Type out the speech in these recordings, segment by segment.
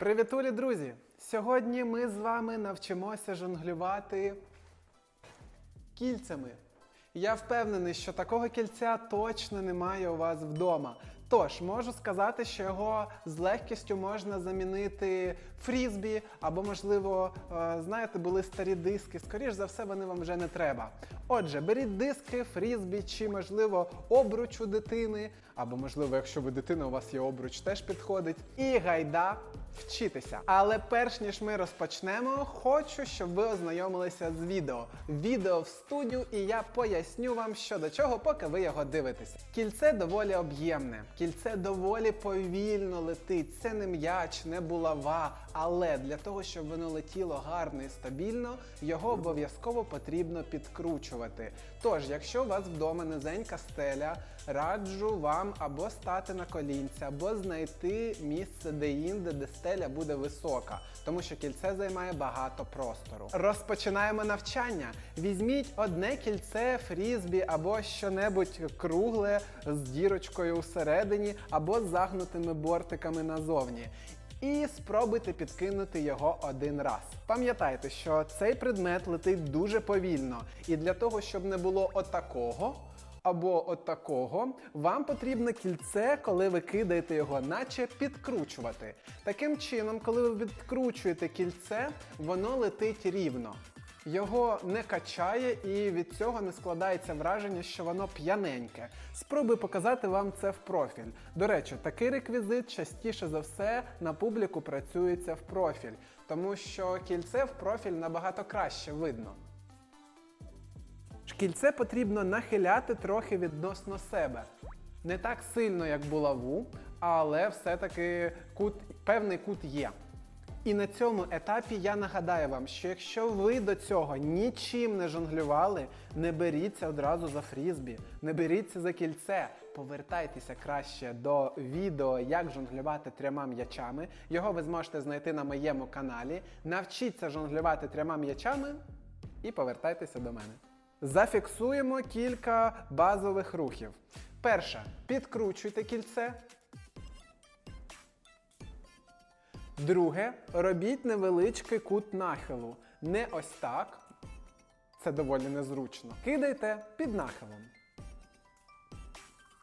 Привітулі, друзі! Сьогодні ми з вами навчимося жонглювати кільцями. Я впевнений, що такого кільця точно немає у вас вдома. Тож можу сказати, що його з легкістю можна замінити фрізбі, або, можливо, е, знаєте, були старі диски. Скоріш за все, вони вам вже не треба. Отже, беріть диски, фрізбі, чи, можливо, обруч у дитини, або, можливо, якщо ви дитина, у вас є обруч, теж підходить. І гайда вчитися. Але перш ніж ми розпочнемо, хочу, щоб ви ознайомилися з відео. Відео в студію, і я поясню вам, що до чого, поки ви його дивитеся. Кільце доволі об'ємне, кільце доволі повільно летить. Це не м'яч, не булава. Але для того, щоб воно летіло гарно і стабільно, його обов'язково потрібно підкручувати. Тож, якщо у вас вдома низенька стеля, раджу вам або стати на колінця, або знайти місце де-інде, де стеля буде висока, тому що кільце займає багато простору. Розпочинаємо навчання. Візьміть одне кільце, фрізбі або що-небудь кругле з дірочкою усередині, або з загнутими бортиками назовні. І спробуйте підкинути його один раз. Пам'ятайте, що цей предмет летить дуже повільно, і для того, щоб не було отакого або отакого, вам потрібно кільце, коли ви кидаєте його, наче підкручувати. Таким чином, коли ви відкручуєте кільце, воно летить рівно. Його не качає і від цього не складається враження, що воно п'яненьке. Спробую показати вам це в профіль. До речі, такий реквізит частіше за все на публіку працюється в профіль, тому що кільце в профіль набагато краще видно. Шкільце потрібно нахиляти трохи відносно себе. Не так сильно, як булаву, але все-таки кут, певний кут є. І на цьому етапі я нагадаю вам, що якщо ви до цього нічим не жонглювали, не беріться одразу за фрізбі, не беріться за кільце. Повертайтеся краще до відео, як жонглювати трьома м'ячами. Його ви зможете знайти на моєму каналі. Навчіться жонглювати трьома м'ячами і повертайтеся до мене. Зафіксуємо кілька базових рухів. Перше, підкручуйте кільце. Друге, робіть невеличкий кут нахилу. Не ось так. Це доволі незручно. Кидайте під нахилом.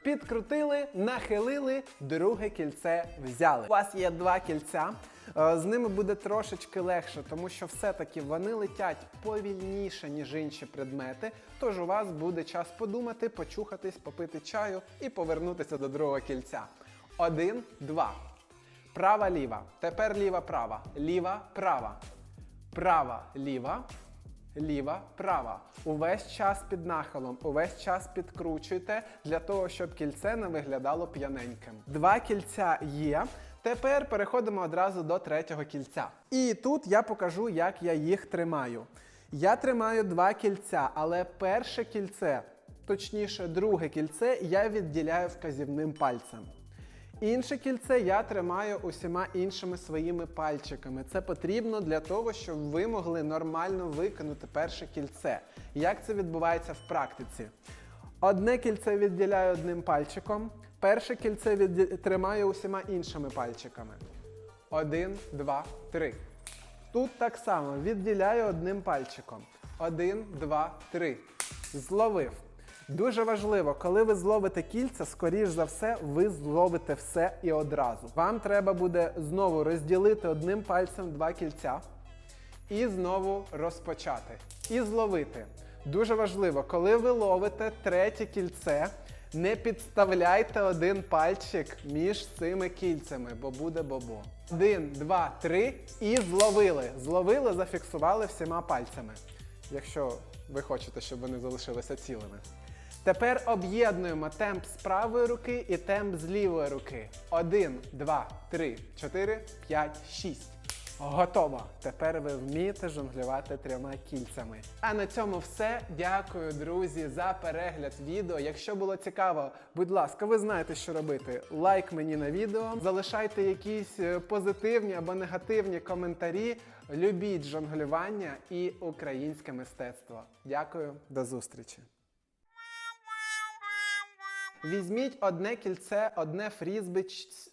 Підкрутили, нахилили, друге кільце взяли. У вас є два кільця. е, З ними буде трошечки легше, тому що все-таки вони летять повільніше, ніж інші предмети. Тож у вас буде час подумати, почухатись, попити чаю і повернутися до другого кільця. Один, два. Права, ліва. Тепер ліва, права. Ліва, права. Права, ліва. Ліва, права. Увесь час під нахилом, увесь час підкручуйте для того, щоб кільце не виглядало п'яненьким. Два кільця є. Тепер переходимо одразу до третього кільця. І тут я покажу, як я їх тримаю. Я тримаю два кільця, але перше кільце, точніше, друге кільце, я відділяю вказівним пальцем. Інше кільце я тримаю усіма іншими своїми пальчиками. Це потрібно для того, щоб ви могли нормально виконати перше кільце. Як це відбувається в практиці? Одне кільце відділяю одним пальчиком, перше кільце відді... тримаю усіма іншими пальчиками. Один, два, три. Тут так само відділяю одним пальчиком. Один, два, три. Зловив. Дуже важливо, коли ви зловите кільця, скоріш за все, ви зловите все і одразу. Вам треба буде знову розділити одним пальцем два кільця і знову розпочати. І зловити. Дуже важливо, коли ви ловите третє кільце, не підставляйте один пальчик між цими кільцями, бо буде бобо. Один, два, три і зловили. Зловили, зафіксували всіма пальцями. Якщо ви хочете, щоб вони залишилися цілими. Тепер об'єднуємо темп з правої руки і темп з лівої руки. Один, два, три, чотири, п'ять, шість. Готово! Тепер ви вмієте жонглювати трьома кільцями. А на цьому все. Дякую, друзі, за перегляд відео. Якщо було цікаво, будь ласка, ви знаєте, що робити. Лайк мені на відео, залишайте якісь е, позитивні або негативні коментарі. Любіть жонглювання і українське мистецтво. Дякую, до зустрічі. Візьміть одне кільце, одне фрізби. Ц...